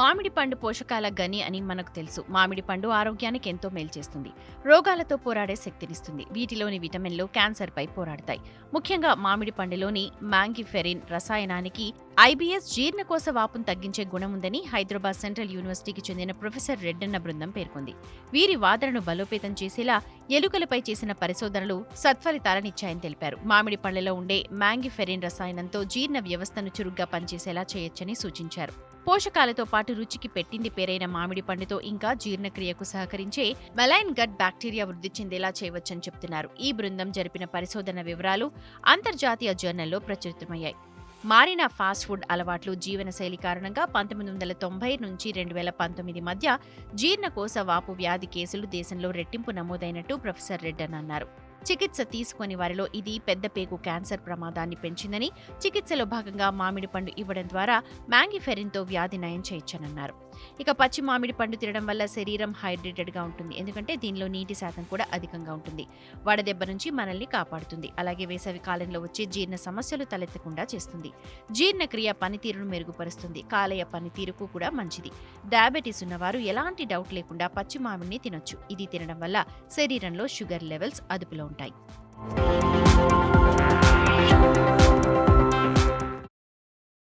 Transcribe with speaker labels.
Speaker 1: మామిడి పండు పోషకాల గని అని మనకు తెలుసు. మామిడి పండు ఆరోగ్యానికి ఎంతో మేలు చేస్తుంది. రోగాలతో పోరాడే శక్తినిస్తుంది వీటిలోని విటమిన్లు క్యాన్సర్పై పోరాడతాయి. ముఖ్యంగా మామిడి పండులోని మ్యాంగిఫెరిన్ రసాయనానికి ఐబీఎస్ జీర్ణకోశ వాపును తగ్గించే గుణం ఉందని హైదరాబాద్ సెంట్రల్ యూనివర్సిటీకి చెందిన ప్రొఫెసర్ రెడ్డన్న బృందం పేర్కొంది. వీరి వాదనను బలోపేతం చేసేలా ఎలుకలపై చేసిన పరిశోధనలు సత్ఫలితాలనిచ్చాయని తెలిపారు. మామిడి పండ్లలో ఉండే మ్యాంగిఫెరిన్ రసాయనంతో జీర్ణ వ్యవస్థను చురుగ్గా పనిచేసేలా చేయొచ్చని సూచించారు. పోషకాలతో పాటు రుచికి పెట్టింది పేరైన మామిడి పండుతో ఇంకా జీర్ణక్రియకు సహకరించే మెలైన్ గట్ బ్యాక్టీరియా వృద్ధి చెందేలా చేయవచ్చని చెప్తున్నారు. ఈ బృందం జరిపిన పరిశోధన వివరాలు అంతర్జాతీయ జర్నల్లో ప్రచురితమయ్యాయి. మారిన ఫాస్ట్ ఫుడ్ అలవాట్లు జీవనశైలి కారణంగా పంతొమ్మిది వందల తొంభై నుంచి రెండు వేల పంతొమ్మిది మధ్య జీర్ణకోశ వాపు వ్యాధి కేసులు దేశంలో రెట్టింపు నమోదైనట్టు ప్రొఫెసర్ రెడ్డన్ అన్నారు. చికిత్స తీసుకుని వారిలో ఇది పెద్ద పేగు క్యాన్సర్ ప్రమాదాన్ని పెంచిందని చికిత్సలో భాగంగా మామిడి పండు ఇవ్వడం ద్వారా మ్యాంగిఫెరిన్తో వ్యాధి నయం చేయొచ్చనన్నారు. ఇక పచ్చి మామిడి పండు తినడం వల్ల శరీరం హైడ్రేటెడ్గా ఉంటుంది. ఎందుకంటే దీనిలో నీటి శాతం కూడా అధికంగా ఉంటుంది. వడదెబ్బ నుంచి మనల్ని కాపాడుతుంది. అలాగే వేసవి కాలంలో వచ్చే జీర్ణ సమస్యలు తలెత్తకుండా చేస్తుంది. జీర్ణక్రియ పనితీరును మెరుగుపరుస్తుంది. కాలేయ పనితీరుకు కూడా మంచిది. డయాబెటీస్ ఉన్నవారు ఎలాంటి డౌట్ లేకుండా పచ్చి మామిడిని తినొచ్చు. ఇది తినడం వల్ల శరీరంలో షుగర్ లెవెల్స్ అదుపులో ఉంటాయి